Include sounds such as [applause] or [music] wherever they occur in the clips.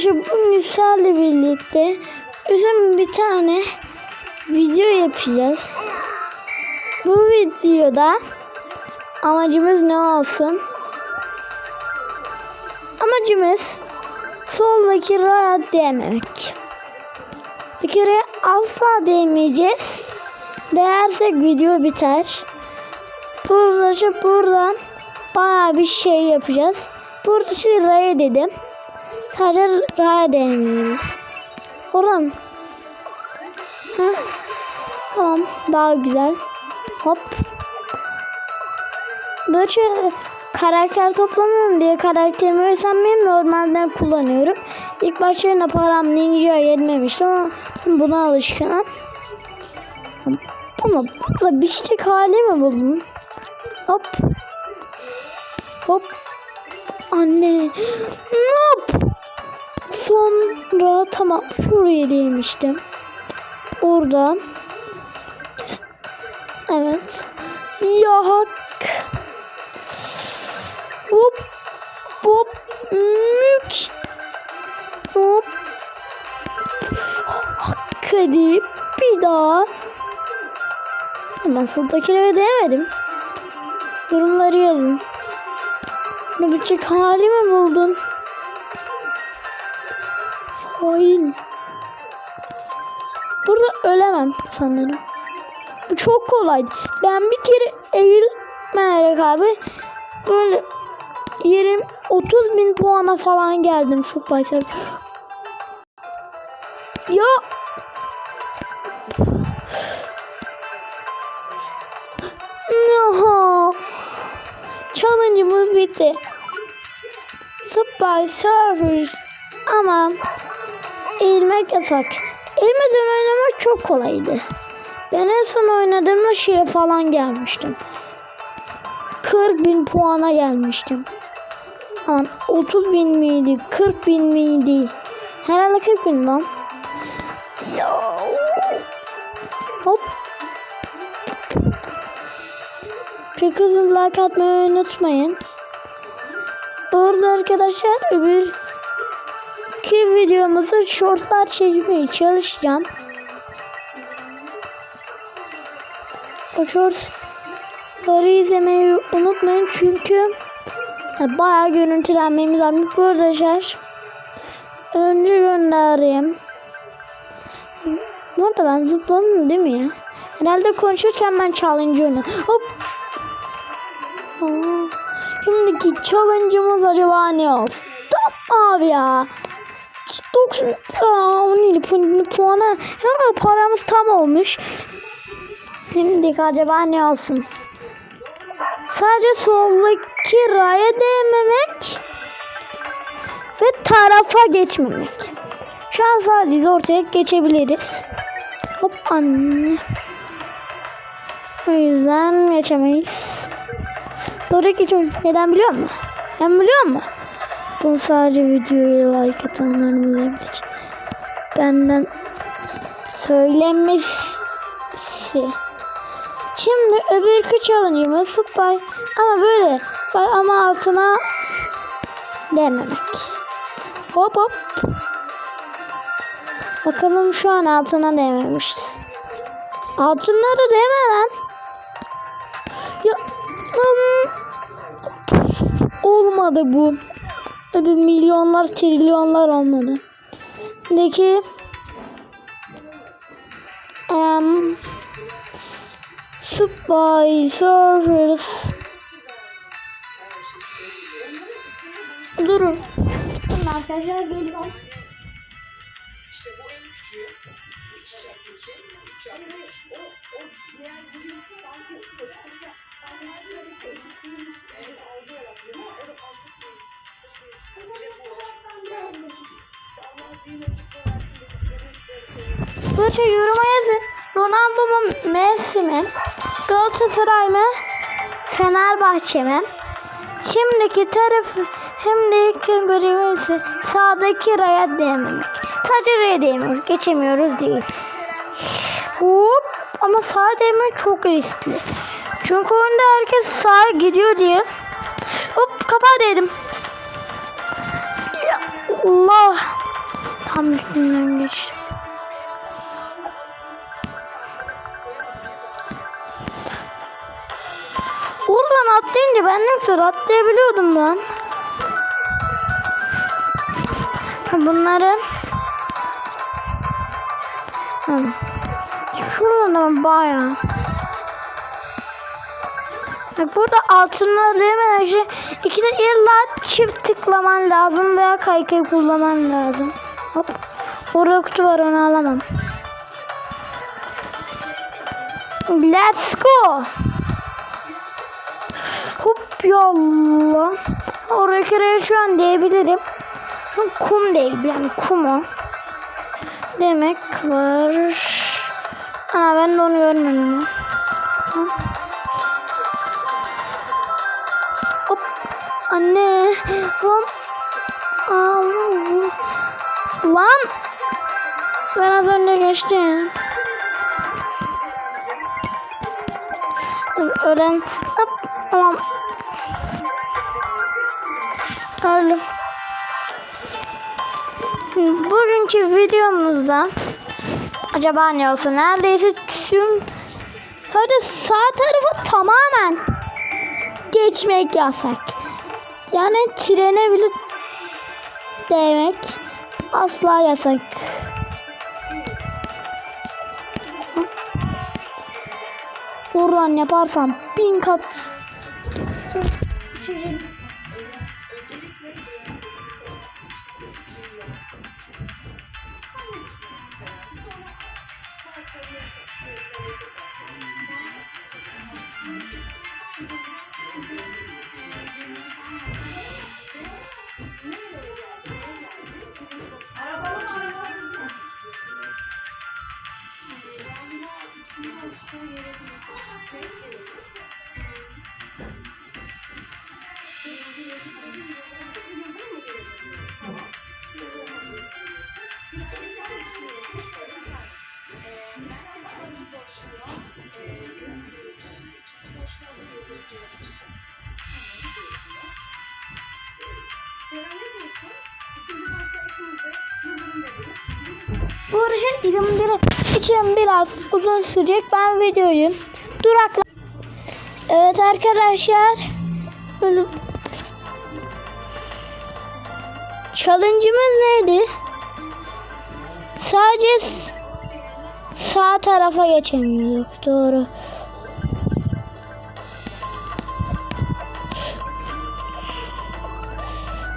Arkadaşlar bugün sizlerle birlikte uzun bir tane video yapacağız. Bu videoda amacımız ne olsun? Amacımız soldaki raya değmemek. Bir kere asla değmeyeceğiz. Değersek video biter. Burada buradan bayağı bir şey yapacağız. Burada şimdi raya dedim. Sadece raya değmiyoruz. Oradan. Heh. Tamam. Daha güzel. Hop. Böyle karakter toplamıyorum diye karakterimi öğrenmeyi normalden kullanıyorum. İlk başlarında param ninja yetmemişti ama buna alışkınım. Ama burada bir çiçek hali mi buldum? Hop. Hop. Anne. [gasps] Hop. Sonra tamam şuraya değmiştim. Oradan. Evet. Ya hak. Hop. Hop. Mük. Hop. Hadi bir daha. Ben soldakilere değmedim. Yorumları yazın. Bunu bitecek hali mi buldun? Hain. Burada ölemem sanırım. Bu çok kolay. Ben bir kere eğilmeyerek abi böyle yerim 30 bin puana falan geldim çok başarılı. Ya No. Challenge'ımız bitti. Subway Surfer. Ama eğilmek yasak. Eğilmeden oynamak çok kolaydı. Ben en son oynadığımda şeye falan gelmiştim. 40 bin puana gelmiştim. Aman 30 bin miydi? 40 bin miydi? Herhalde 40 bin lan. Hop. Çok hızlı like atmayı unutmayın. Burada arkadaşlar öbür ki videomuzu shortlar çekmeye çalışacağım. O shortları izlemeyi unutmayın çünkü bayağı görüntülenmemiz var. Bu arkadaşlar önce göndereyim. Bu arada ben zıpladım değil mi ya? Herhalde konuşurken ben challenge oynadım. Hop. Aa, Şimdiki challenge'ımız acaba ne? Tamam abi ya. 90 Aa, 17 pu puana hemen paramız tam olmuş. Şimdi acaba ne olsun? Sadece soldaki raya değmemek ve tarafa geçmemek. Şu an sadece ortaya geçebiliriz. Hop anne. O yüzden geçemeyiz. Doğru geçemeyiz. Neden biliyor musun? Ben biliyor musun? Bu sadece videoya like atanların bilebilir. Benden söylemesi. Şimdi öbürkü challenge'ımız Subway ama böyle ama altına dememek. Hop hop. Bakalım şu an altına değmemişiz. Altınları değme lan. Ya um, olmadı bu. Öyle milyonlar trilyonlar olmadı. Peki um, Surfers Durun. Durun arkadaşlar geliyorum. Böyle yoruma yazın. Ronaldo mu Messi mi? Galatasaray mı? Fenerbahçe mi? Şimdiki taraf şimdiki görevimiz sağdaki raya değmemek. Sadece raya değmiyoruz. Geçemiyoruz değil. Hop. Ama sağ değmek çok riskli. Çünkü oyunda herkes sağa gidiyor diye. Hop kapağı değdim. Allah. Tam üstünden geçtim. Oradan atlayınca ben ne kadar atlayabiliyordum. Ha, Bunları Hı. Şuradan bayağı Bak burada altınları hemen şey iki de illa çift tıklaman lazım veya kaykayı kullanman lazım. Hop. Orada kutu var onu alamam. Let's go. Hop yallah. Oraya kere şu an diyebilirim. Kum değil yani kum o. Demek var. Ana ben de onu görmedim. Hop. Anne. Lan. Lan. Ben az önce geçtim. Ölen. Hop. Tamam. Öldüm. Bugünkü videomuzda acaba ne olsun? Neredeyse tüm hadi sağ tarafa tamamen geçmek yasak. Yani trene bile değmek asla yasak. Oradan yaparsam bin kat Bu arışın ilimleri için biraz uzun sürecek. Ben videoyu durakla. Evet arkadaşlar. Böyle Challenge'ımız neydi? Sadece sağ tarafa geçemiyorduk. Doğru.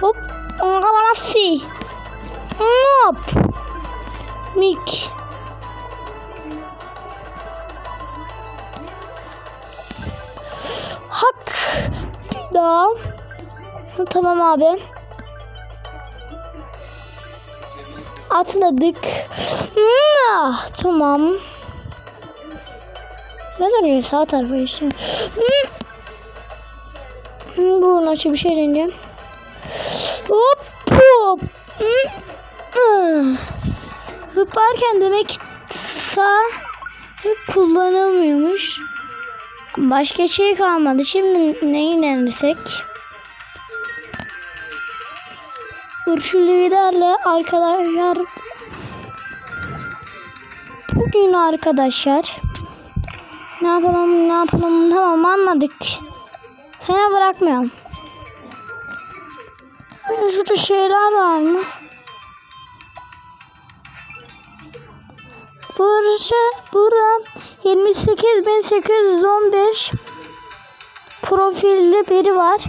Hop. Onga si. Hop. Mik. Hak. Ha, Tamam abi. Atladık. Hmm, tamam. Ne dönüyor sağ tarafa işte. Hmm, Burun açı bir şey deneyeceğim. Hop hop. Hmm. Zıplarken demek sağ kullanılmıyormuş. Başka şey kalmadı. Şimdi neyi denesek? Burcu liderle arkadaşlar bugün arkadaşlar ne yapalım ne yapalım tamam anladık. Sana bırakmıyorum. Şurada şeyler var mı? Burası buram 28815 profilli biri var.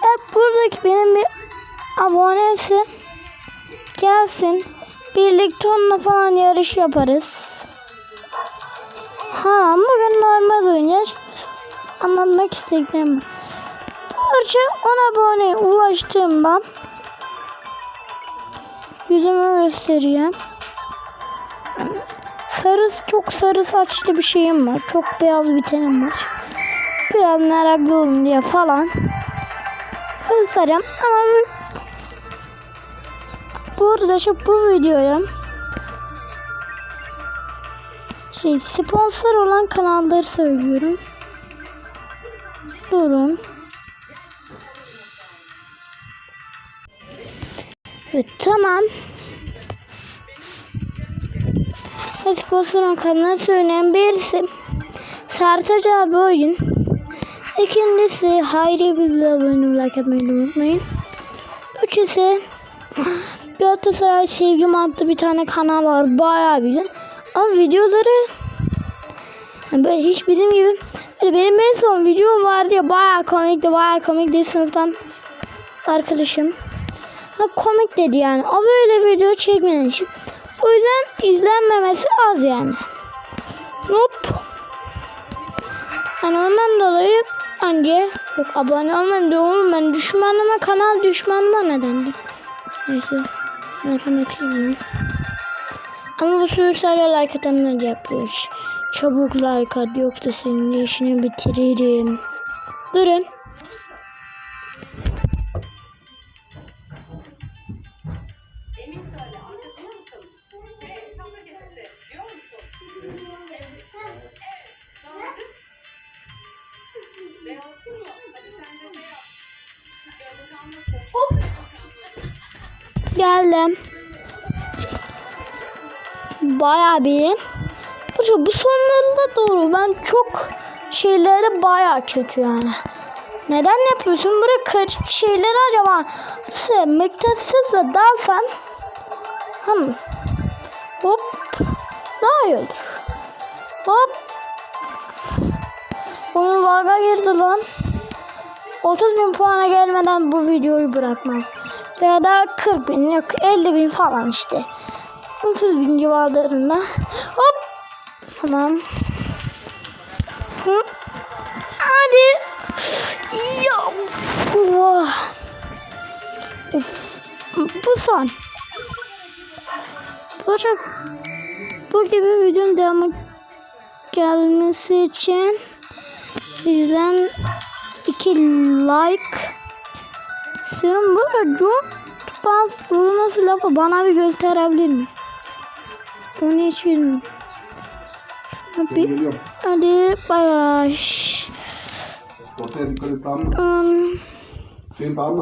Hep buradaki benim bir abonesi gelsin. Birlikte onunla falan yarış yaparız. Ha bugün normal oynayacağız. Anlatmak istediklerim. Burcu 10 aboneye ulaştığımda yüzümü göstereceğim. Sarı, çok sarı saçlı bir şeyim var. Çok beyaz bir tenim var. Biraz meraklı olun diye falan. Göstereceğim ama bu, arada şu bu videoya şey sponsor olan kanalları söylüyorum. Durun. Evet tamam. Espor'un kanalına söyleyen birisi. Sertaç abi oyun. İkincisi Hayri Bilgi abone like da unutmayın. Üçüncüsü Galatasaray Sevgim adlı bir tane kanal var. Bayağı güzel. Ama videoları yani böyle hiç bildiğim gibi böyle benim en son videom vardı ya bayağı komikti bayağı komikti sınıftan arkadaşım. Ha, komik dedi yani. O böyle video çekmeyen için. O yüzden izlenmemesi az yani. Hop. Yani ondan dolayı anca yok abone olmayın diyor oğlum ben düşmanıma kanal düşmanıma nedendi. Neyse. Merhametliyim. Ama bu sefer sadece like atanlar yapıyor. Çabuk like at yoksa senin işini bitiririm. Durun. Geldim. Bayağı bir. Bu, bu sonlarında doğru. Ben çok şeyleri bayağı kötü yani. Neden yapıyorsun? Böyle karışık şeyleri acaba mıknatısla dalsan Hım. Hop. Daha iyi olur. Hop. Oyun varga girdi lan. 30 bin puana gelmeden bu videoyu bırakmam. Ya da 40 bin yok 50 bin falan işte. 30 bin civarlarında. Hop. Tamam. Hı. Hadi. Ya. Vah. Of. Bu son. Çok bu gibi videonun devamı gelmesi için bizden iki like istiyorum. Bu arada John Tupan bunu nasıl lafı bana bir gösterebilir mi? Onu hiç bilmiyorum. Hadi, Geliyorum. hadi bay bay. Um, Şeyin tamam mı?